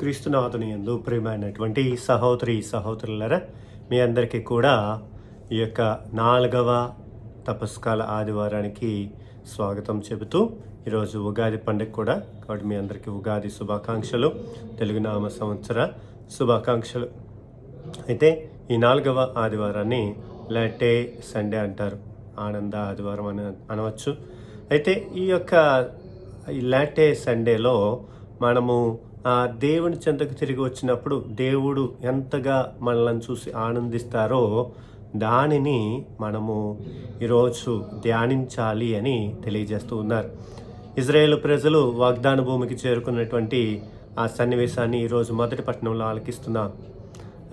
క్రీస్తునాథుని ఎందు ప్రియమైనటువంటి సహోదరి సహోదరులరా మీ అందరికీ కూడా ఈ యొక్క నాలుగవ తపస్కాల ఆదివారానికి స్వాగతం చెబుతూ ఈరోజు ఉగాది పండుగ కూడా. కాబట్టి మీ అందరికీ ఉగాది శుభాకాంక్షలు తెలుగు నామ సంవత్సర శుభాకాంక్షలు. అయితే ఈ నాలుగవ ఆదివారాన్ని లాటే సండే అంటారు. ఆనంద ఆదివారం అని అనవచ్చు. అయితే ఈ యొక్క ఈ లాటే సండేలో మనము దేవుని చెంతకు తిరిగి వచ్చినప్పుడు దేవుడు ఎంతగా మనల్ని చూసి ఆనందిస్తారో దానిని మనము ఈరోజు ధ్యానించాలి అని తెలియజేస్తూ ఉన్నారు. ఇజ్రాయేల్ ప్రజలు వాగ్దాన భూమికి చేరుకున్నటువంటి ఆ సన్నివేశాన్ని ఈరోజు మొదటి పట్టణంలో ఆలకిస్తున్నాం.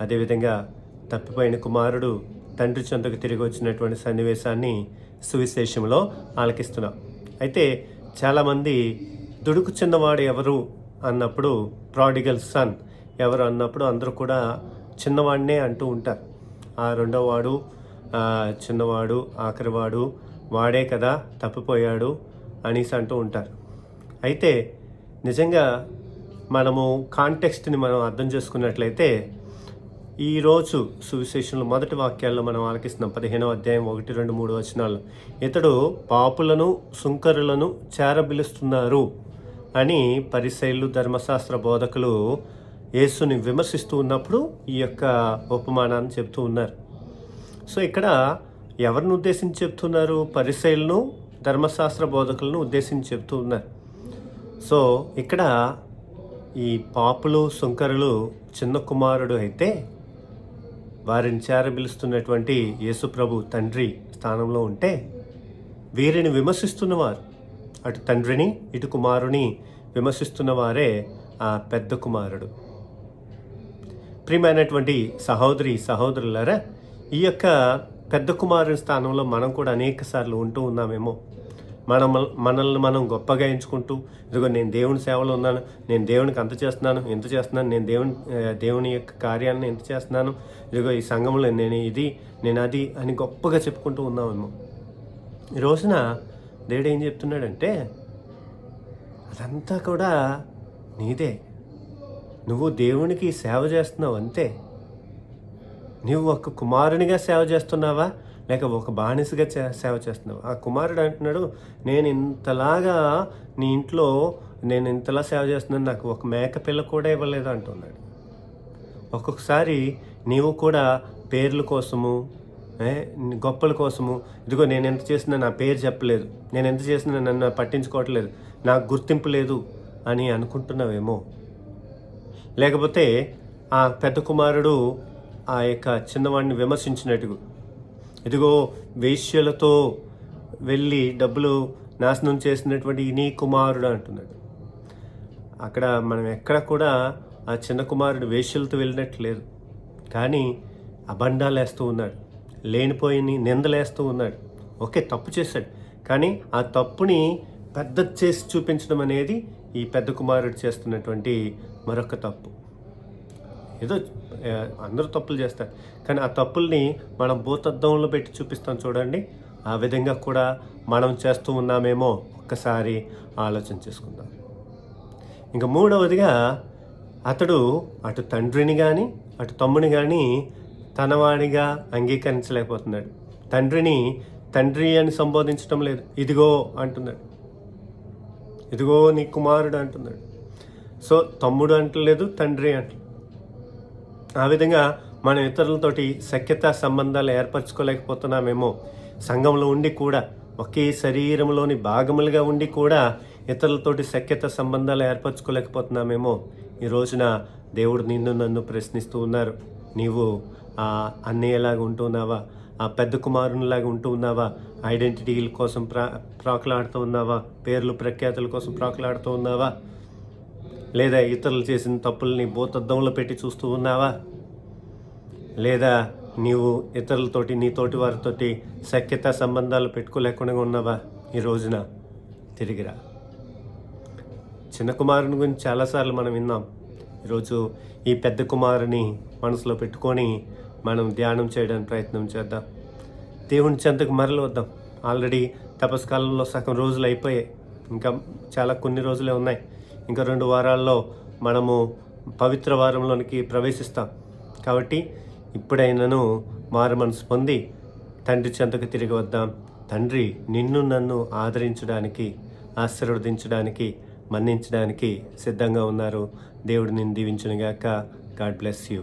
అదేవిధంగా తప్పిపోయిన కుమారుడు తండ్రి చెంతకు తిరిగి వచ్చినటువంటి సన్నివేశాన్ని సువిశేషంలో ఆలకిస్తున్నాం. అయితే చాలామంది దుడుకు చిన్నవాడు ఎవరు? అన్నప్పుడు ప్రాడిగల్ సన్. ఎవరు అన్నప్పుడు అందరూ కూడా చిన్నవాడినే అంటూ ఉంటారు. ఆ రెండో వాడు చిన్నవాడు ఆఖరివాడు వాడే కదా తప్పిపోయాడు అనేసి అంటూ ఉంటారు. అయితే నిజంగా మనము కాంటెక్స్ట్ని మనం అర్థం చేసుకున్నట్లయితే ఈరోజు సువిశేషంలో మొదటి వాక్యాల్లో మనం ఆలకిస్తున్నాం. పదిహేనో అధ్యాయం ఒకటి రెండు మూడు వచనాలు. ఇతడు పాపులను సుంకరులను చేరబిలుస్తున్నారు. అని పరిశైలు ధర్మశాస్త్ర బోధకులు యేసుని విమర్శిస్తూ ఉన్నప్పుడు ఈ యొక్క ఉపమానాన్ని చెప్తూ ఉన్నారు. సో ఇక్కడ ఎవరిని ఉద్దేశించి చెప్తున్నారు? పరిశైలను ధర్మశాస్త్ర బోధకులను ఉద్దేశించి చెప్తూ ఉన్నారు. సో ఇక్కడ ఈ పాపులు సుంకరులు చిన్న కుమారుడు అయితే వారిని చేరబిలుస్తున్నటువంటి యేసుప్రభు తండ్రి స్థానంలో ఉంటే వీరిని విమర్శిస్తున్నవారు అటు తండ్రిని ఇటు కుమారుని విమర్శిస్తున్న వారే ఆ పెద్ద కుమారుడు. ప్రియమైనటువంటి సహోదరి సహోదరులారా ఈ యొక్క పెద్ద కుమారుని స్థానంలో మనం కూడా అనేక సార్లు ఉంటూ ఉన్నామేమో. మనం మనల్ని మనం గొప్పగా ఎంచుకుంటూ ఇదిగో నేను దేవుని సేవలో ఉన్నాను నేను దేవునికి అంత చేస్తున్నాను ఎంత చేస్తున్నాను నేను దేవుని దేవుని యొక్క కార్యాలను ఎంత చేస్తున్నాను ఇదిగో ఈ సంఘంలో నేను ఇది నేను అది అని గొప్పగా చెప్పుకుంటూ ఉన్నామేమో. ఈ రోజున దేవుడు ఏం చెప్తున్నాడంటే అదంతా కూడా నీదే. నువ్వు దేవునికి సేవ చేస్తున్నావు అంతే. నువ్వు ఒక కుమారునిగా సేవ చేస్తున్నావా? లేక ఒక బానిసగా సేవ చేస్తున్నావు? ఆ కుమారుడు అంటున్నాడు నేను ఇంతలాగా నీ ఇంట్లో నేను ఇంతలా సేవ చేస్తున్నాను నాకు ఒక మేక పిల్ల కూడా ఇవ్వలేదు అంటున్నాడు. ఒక్కొక్కసారి నీవు కూడా పేర్ల కోసము గొప్పల కోసము. ఇదిగో నేను ఎంత చేసినా నా పేరు చెప్పలేదు. నేను ఎంత చేసినా నన్ను పట్టించుకోవట్లేదు. నాకు గుర్తింపు లేదు అని అనుకుంటున్నావేమో. లేకపోతే ఆ పెద్ద కుమారుడు ఆ యొక్క చిన్నవాడిని విమర్శించినట్టు ఇదిగో వేశ్యలతో వెళ్ళి డబ్బులు నాశనం చేసినటువంటి నీ కుమారుడు అంటున్నాడు. అక్కడ మనం ఎక్కడ కూడా ఆ చిన్న కుమారుడు వేశ్యలతో వెళ్ళినట్టు లేదు. కానీ అబండాలు వేస్తూ ఉన్నాడు. లేనిపోయిని నిందలేస్తూ ఉన్నాడు. ఓకే తప్పు చేశాడు. కానీ ఆ తప్పుని పెద్ద చేసి చూపించడం అనేది ఈ పెద్ద కుమారుడు చేస్తున్నటువంటి మరొక తప్పు. ఏదో అందరూ తప్పులు చేస్తారు. కానీ ఆ తప్పుల్ని మనం భూతద్దంలో పెట్టి చూపిస్తాం చూడండి. ఆ విధంగా కూడా మనం చేస్తూ ఉన్నామేమో ఒక్కసారి ఆలోచన చేసుకుందాం. ఇంకా మూడవదిగా అతడు అటు తండ్రిని కానీ అటు తమ్ముని కానీ తనవాడిగా అంగీకరించలేకపోతున్నాడు. తండ్రిని తండ్రి అని సంబోధించడం లేదు. ఇదిగో అంటున్నాడు. ఇదిగో నీ కుమారుడు అంటున్నాడు. సో తమ్ముడు అంటలేదు తండ్రి అంటలేదు. ఆ విధంగా మనం ఇతరులతోటి సఖ్యత సంబంధాలు ఏర్పరచుకోలేకపోతున్నామేమో. సంఘంలో ఉండి కూడా ఒకే శరీరంలోని భాగములుగా ఉండి కూడా ఇతరులతోటి సఖ్యత సంబంధాలు ఏర్పరచుకోలేకపోతున్నామేమో. ఈ రోజున దేవుడు నిన్ను నన్ను ప్రశ్నిస్తూ ఉన్నారు. నీవు అన్నయ్యలాగా ఉంటున్నావా? ఆ పెద్ద కుమారునిలాగా ఉంటూ ఉన్నావా ఐడెంటిటీల కోసం ప్రా ప్రాకులాడుతూ ఉన్నావా? పేర్లు ప్రఖ్యాతుల కోసం ప్రాకులాడుతూ ఉన్నావా? లేదా ఇతరులు చేసిన తప్పుల్ని భూతద్దంలో పెట్టి చూస్తూ ఉన్నావా? లేదా నీవు ఇతరులతోటి నీతోటి వారితోటి సఖ్యత సంబంధాలు పెట్టుకోలేకుండా ఉన్నావా? ఈ రోజున తిరిగిరా చిన్న కుమారుని గురించి చాలాసార్లు మనం విన్నాం. ఈరోజు ఈ పెద్ద కుమారుని మనసులో పెట్టుకొని మనం ధ్యానం చేయడానికి ప్రయత్నం చేద్దాం. దేవుని చెంతకు మరల వద్దాం. ఆల్రెడీ తపస్కాలంలో సగం రోజులు అయిపోయాయి. ఇంకా చాలా కొన్ని రోజులే ఉన్నాయి. ఇంకా రెండు వారాల్లో మనము పవిత్ర వారంలోనికి ప్రవేశిస్తాం. కాబట్టి ఇప్పుడైనాను మారు మనసు పొంది తండ్రి చెంతకు తిరిగి వద్దాం. తండ్రి నిన్ను నన్ను ఆదరించడానికి ఆశీర్వదించడానికి మన్నించడానికి సిద్ధంగా ఉన్నారు. దేవుడు నిన్ను దీవించునుగాక. God bless you.